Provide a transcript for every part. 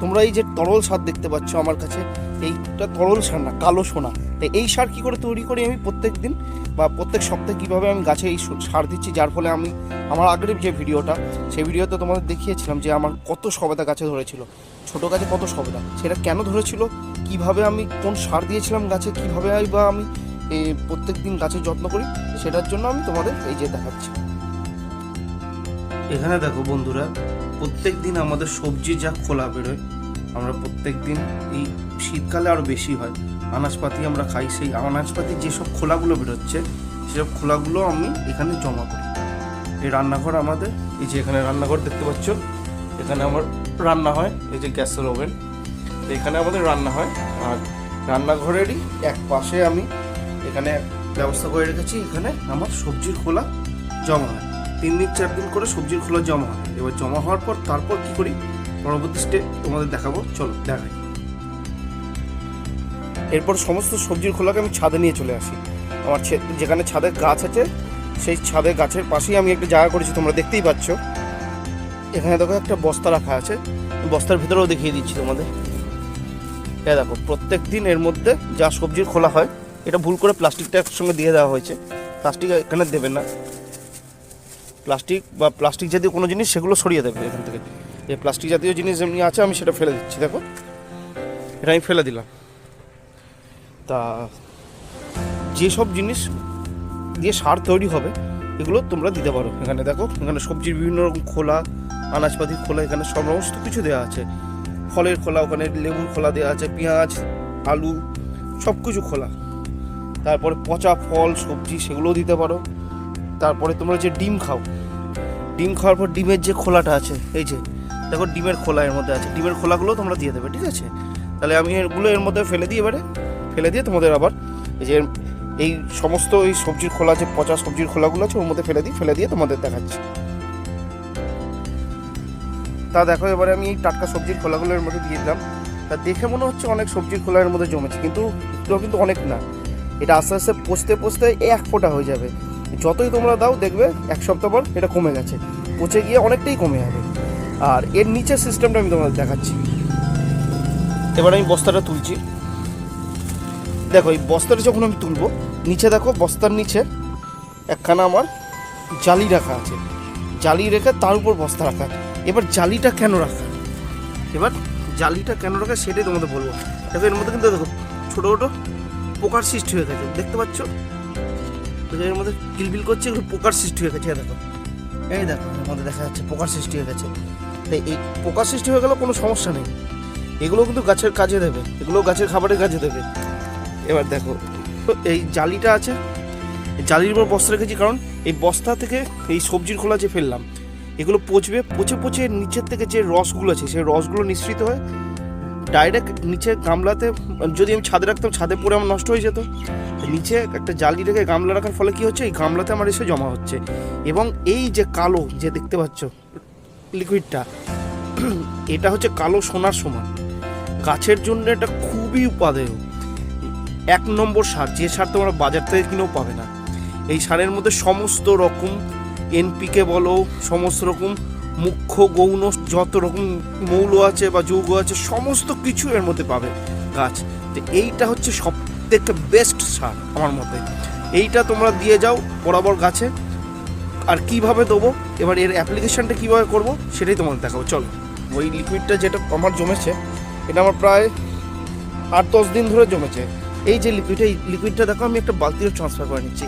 তোমরা এই যে তরল সার দেখতে পাচ্ছ আমার কাছে, এইটা তরল সার না, কালো সোনা। তো এই সার কী করে তৈরি করি আমি প্রত্যেক দিন? বা প্রত্যেক সপ্তাহে কীভাবে আমি গাছে এই সার দিচ্ছি? যার ফলে আমি, আমার আগের যে ভিডিওটা, সেই ভিডিওতে তোমাদের দেখিয়েছিলাম যে আমার কত সবেদা গাছে ধরেছিল। ছোট গাছে কত সবেদা? সেটা কেন ধরেছিল? কীভাবে আমি কোন সার দিয়েছিলাম গাছে? কীভাবে বা আমি প্রত্যেক দিন গাছের যত্ন করি? সেটার জন্য আমি তোমাদের এই যে দেখাচ্ছি। এখানে দেখো বন্ধুরা প্রত্যেক দিন আমাদের সবজি যা খোলা বেরোয়, আমরা প্রত্যেক দিন এই শীতকালে আরও বেশি হয়। আনাজপাতি আমরা খাই, সেই আনাজপাতি যেসব খোলাগুলো বেরোচ্ছে, সেসব খোলাগুলো আমি এখানে জমা করি। এই রান্নাঘর আমাদের, এই যে এখানে রান্নাঘর দেখতে পাচ্ছ, এখানে আমার রান্না হয়, এই যে গ্যাসের ওভেন। তো এখানে আমাদের রান্না হয়, আর রান্নাঘরেরই এক পাশে আমি এখানে ব্যবস্থা করে রেখেছি, এখানে আমার সবজির খোলা জমা হয়। তিন দিন, চার দিন করে সবজির খোলা জমা হয়। এবার জমা হওয়ার পর তারপর কি করি? পরবর্তী স্টেপ তোমাদের দেখাবো। চলো, দেখাই। এরপর সমস্ত সবজির খোলাকে আমি ছাদে নিয়ে চলে আসি। আমার যেখানে ছাদে গাছ আছে, সেই ছাদে গাছের পাশেই আমি একটা জায়গা করেছি, তোমরা দেখতেই পাচ্ছ। এখানে দেখো একটা বস্তা রাখা আছে। বস্তার ভিতরেও দেখিয়ে দিচ্ছি তোমাদের। এ দেখো, প্রত্যেক দিন এর মধ্যে যা সবজির খোলা হয়, এটা ভুল করে প্লাস্টিকটা একসঙ্গে দিয়ে দেওয়া হয়েছে। প্লাস্টিক এখানে দেবে না। প্লাস্টিক বা প্লাস্টিক জাতীয় কোনো জিনিস সেগুলো সরিয়ে দেবে এখান থেকে। এই প্লাস্টিক জাতীয় জিনিস যেমনি আছে, আমি সেটা ফেলে দিচ্ছি, দেখো। এটা আমি ফেলে দিলাম। তা যেসব জিনিস দিয়ে সার তৈরি হবে, এগুলো তোমরা দিতে পারো। এখানে দেখো, এখানে সবজির বিভিন্ন রকম খোলা, আনাজপাতির খোলা, এখানে সমস্ত কিছু দেওয়া আছে। ফলের খোলা, ওখানে লেবুর খোলা দেওয়া আছে, পেঁয়াজ, আলু সব কিছু খোলা। তারপরে পচা ফল, সবজি, সেগুলোও দিতে পারো। তারপরে তোমরা যে ডিম খাও, ডিম খাওয়ার পর ডিমের যে খোলাটা আছে, এই যে, দেখো ডিমের খোলা এর মধ্যে আছে। ডিমের খোলাগুলো তোমরা দিয়ে দেবে, ঠিক আছে? তাহলে আমি এগুলো এর মধ্যে ফেলে দিই এবারে, ফেলে দিয়ে তোমাদের আবার এই যে এই সমস্ত এই সবজির খোলা যে পচা সবজির খোলাগুলো আছে, ওর মধ্যে ফেলে দিই, ফেলে দিয়ে তোমাদের দেখাচ্ছি। তা দেখো, এবারে আমি এই টাটকা সবজির খোলাগুলো এর মধ্যে দিয়ে দিলাম। তা দেখে মনে হচ্ছে অনেক সবজির খোলা এর মধ্যে জমেছে, কিন্তু কিন্তু অনেক না। এটা আস্তে আস্তে পচতে পচতে এক ফোঁটা হয়ে যাবে। যতই তোমরা দাও, দেখবে এক সপ্তাহ পর এটা কমে গেছে। পচে গিয়ে অনেকটাই কমে যাবে। আর এর নিচের সিস্টেমটা আমি তোমাদের দেখাচ্ছি। এবার আমি বস্তাটা তুলছি। দেখো, এই বস্তাটা যখন আমি তুলবো, নিচে দেখো, বস্তার নিচে একখানা আমার জালি রাখা আছে। জালি রেখে তার উপর বস্তা রাখা এবার জালিটা কেন রাখা? এবার জালিটা কেন রাখা সেটাই তোমাদের বলব। দেখো, এর মধ্যে কিন্তু দেখো, ছোটো ছোটো পোকার সৃষ্টি হয়ে গেছে। দেখতে পাচ্ছ? দেখো এর মধ্যে কিলবিল করছে, এগুলো পোকার সৃষ্টি হয়ে গেছে দেখো। এই দেখো মধ্যে দেখা যাচ্ছে পোকার সৃষ্টি হয়ে গেছে। তাই এই পোকার সৃষ্টি হয়ে গেলেও কোনো সমস্যা নেই। এগুলো কিন্তু গাছের কাজে দেবে এগুলো গাছের খাবারের কাজে দেবে। এবার দেখো, এই জালিটা আছে জালির উপর বস্তা রেখেছি, কারণ এই বস্তা থেকে এই সবজির খোলা যে ফেললাম, এগুলো পচবে, পচে পচে নিচের থেকে যে রসগুলো আছে, সেই রসগুলো নিঃসৃত হয় ডাইরেক্ট নিচে গামলাতে, যদি আমি ছাদে রাখতাম, ছাদে পড়ে আমার নষ্ট হয়ে যেত। নিচে একটা জালি রেখে গামলা রাখার ফলে কি হচ্ছে? এই গামলাতে আমার এসে জমা হচ্ছে। এবং এই যে কালো, যে দেখতে পাচ্ছ লিকুইডটা এটা হচ্ছে কালো সোনার সমান। গাছের জন্য এটা খুবই উপাদেয়। এক নম্বর সার, যে সার তোমরা বাজার থেকে কিনেও পাবে না। এই সারের মধ্যে সমস্ত রকম এনপিকে বলো, সমস্ত রকম মুখ্য গৌণ যত রকম মৌল আছে বা যৌগ আছে, সমস্ত কিছু এর মধ্যে পাবে গাছ। তো এইটা হচ্ছে সব থেকে বেস্ট সার আমার মতে। এইটা তোমরা দিয়ে যাও বরাবর গাছে। আর কীভাবে দেবো? এবার এর অ্যাপ্লিকেশানটা কীভাবে করব সেটাই তোমাদের দেখাবো। চলো, ওই লিকুইডটা যেটা আমার জমেছে, এটা আমার প্রায় আট দশ দিন ধরে জমেছে। এই যে লিকুইডটা এই লিকুইডটা দেখো, আমি একটা বালতিতে ট্রান্সফার করে নিচ্ছি।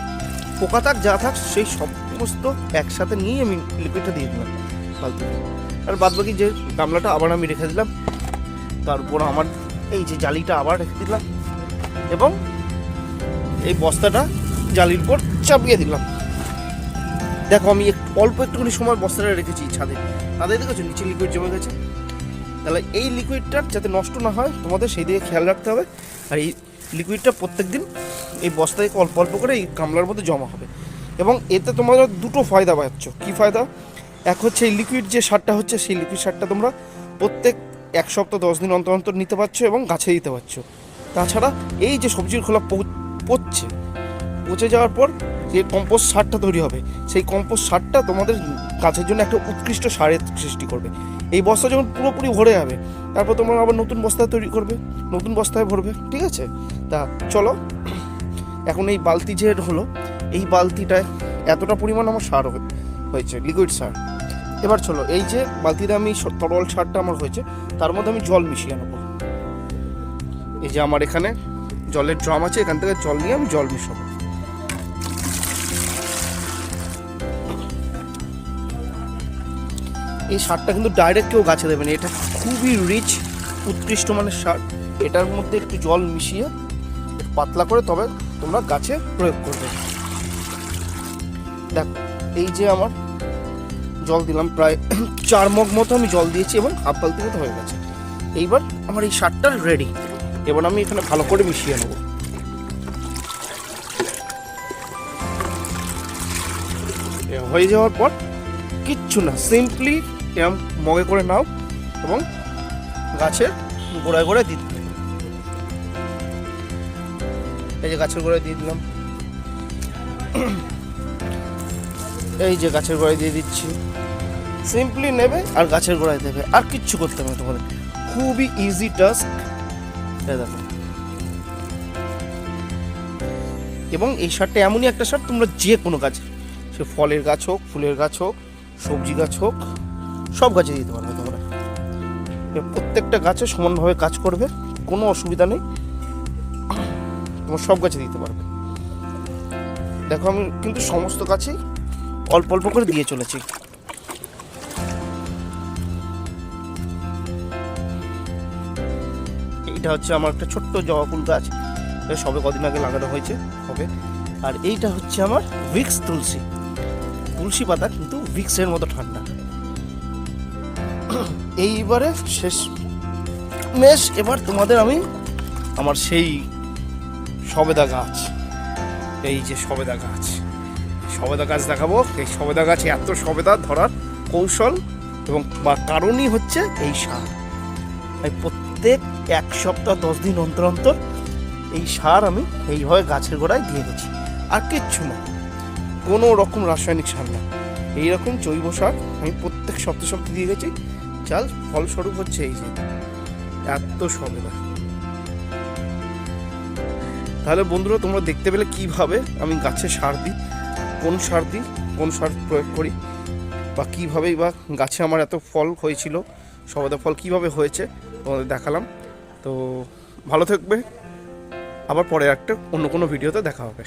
পোকা থাক যা থাক, সেই সমস্ত একসাথে নিয়ে আমি লিকুইডটা দিয়ে দিলাম বালতিতে আর বাদ বাকি যে গামলাটা আবার আমি রেখে দিলাম তারপর আমার এই যে জালিটা আবার রেখে দিলাম এবং এই বস্তাটা জালির উপর চাপিয়ে দিলাম। দেখো, আমি অল্প একটুখানি সময় বস্তাটা রেখেছি ছাদে। তাদের দেখেছ? নিচে লিকুইড জমে গেছে। তাহলে এই লিকুইডটা যাতে নষ্ট না হয়, তোমাদের সেই দিকে খেয়াল রাখতে হবে। আর এই লিকুইডটা প্রত্যেক দিন এই বস্তা থেকে অল্প অল্প করে এই গামলার মধ্যে জমা হবে। এবং এতে তোমরা দুটো ফায়দা পাচ্ছ। কী ফায়দা? এক হচ্ছে এই লিকুইড যে সারটা হচ্ছে, সেই লিকুইড সারটা তোমরা প্রত্যেক এক সপ্তাহ, দশ দিন অন্তর অন্তর নিতে পারছ এবং গাছে দিতে পারছ। তাছাড়া এই যে সবজির খোলা পচছে, পচে যাওয়ার পর যে কম্পোস্ট সারটা তৈরি হবে, সেই কম্পোস্ট সারটা তোমাদের গাছের জন্য একটা উৎকৃষ্ট সারের সৃষ্টি করবে। এই বস্তা যখন পুরোপুরি ভরে যাবে, তারপর তোমরা আবার নতুন বস্তা তৈরি করবে, নতুন বস্তায় ভরবে, ঠিক আছে? তা চলো, এখন এই বালতি যে হলো এই বালতিটায় এতটা পরিমাণ আমার সার হয়েছে লিকুইড সার। এবার চলো, এই যে বালতিতে আমি তরল সারটা আমার হয়েছে, তার মধ্যে আমি জল মিশিয়ে নেব। এই যে আমার এখানে জলের ড্রাম আছে, এখান থেকে জল নিয়ে আমি জল মিশাবো। এই সারটা কিন্তু ডাইরেক্ট কেউ গাছে দেবে না, এটা খুবই রিচ উৎকৃষ্ট মানের সার। এটার মধ্যে একটু জল মিশিয়ে পাতলা করে তবে তোমরা গাছে প্রয়োগ করবে। দেখো, এই যে আমার জল দিলাম, প্রায় চার মগ মতো আমি জল দিয়েছি এবং হাফ বালতি মতো হয়ে গেছে। এইবার আমার এই সারটা রেডি এবার আমি এখানে ভালো করে মিশিয়ে নেব। হয়ে যাওয়ার পর কিচ্ছু না সিম্পলি এরম মগে করে নাও এবং গাছের গোড়ায় গোড়ায় দিতে। এই যে গাছের গোড়ায় দিয়ে দিলাম। এই যে গাছের গোড়ায় দিয়ে দিচ্ছি। সিম্পলি নেবে আর গাছের গোড়ায় দেবে। আর কিচ্ছু করতে হবে তোমাদের। খুবই ইজি টাস্ক দেখো। এবং এই সারটা এমনই একটা সার, তোমরা যে কোনো গাছ। সে ফলের গাছ হোক, ফুলের গাছ হোক, সবজি গাছ হোক, সব গাছে দিতে পারবে তোমরা। প্রত্যেকটা গাছে সমানভাবে কাজ করবে, কোনো অসুবিধা নেই। তোমার সব গাছে দিতে পারবে। দেখো আমি কিন্তু সমস্ত গাছেই অল্প অল্প করে দিয়ে চলেছি। এইটা হচ্ছে আমার একটা ছোট্ট জবা ফুল গাছ। এটা সবে কদিন আগে লাগানো হয়েছে, হবে। আর এইটা হচ্ছে আমার ভিক্স তুলসী। তুলসী পাতা, কিন্তু ভিক্সের মতো ঠান্ডা। এইবারে শেষ মেশ এবার তোমাদের আমি আমার সেই সবেদা গাছ। এই যে সবেদা গাছ। সবেদা গাছ দেখাবো। এই সবেদা গাছে এত সবেদা ধরার কৌশল এবং বা কারণই হচ্ছে এই সার। তাই প্রত্যেক এক সপ্তাহ, দশ দিন অন্তর অন্তর এই সার আমি এইভাবে গাছের গোড়ায় দিয়ে দিচ্ছি। আর কিচ্ছু না। কোনো রকম রাসায়নিক সার না। এইরকম জৈব সার আমি প্রত্যেক সপ্তাহে সপ্তাহে দিয়ে গেছি চাল ফলস্বরূপ হচ্ছে এই যে, এত সবেদা। তাহলে বন্ধুরা, তোমরা দেখতে পেলে কীভাবে আমি গাছে সার দিই। কোন সার দিই, কোন সার প্রয়োগ করি, বা কীভাবেই বা গাছে আমার এত ফল হয়েছিল সবাদা ফল কীভাবে হয়েছে, তোমাদের দেখালাম। তো ভালো থাকবে। আবার পরে একটা অন্য কোনো ভিডিওতে দেখা হবে।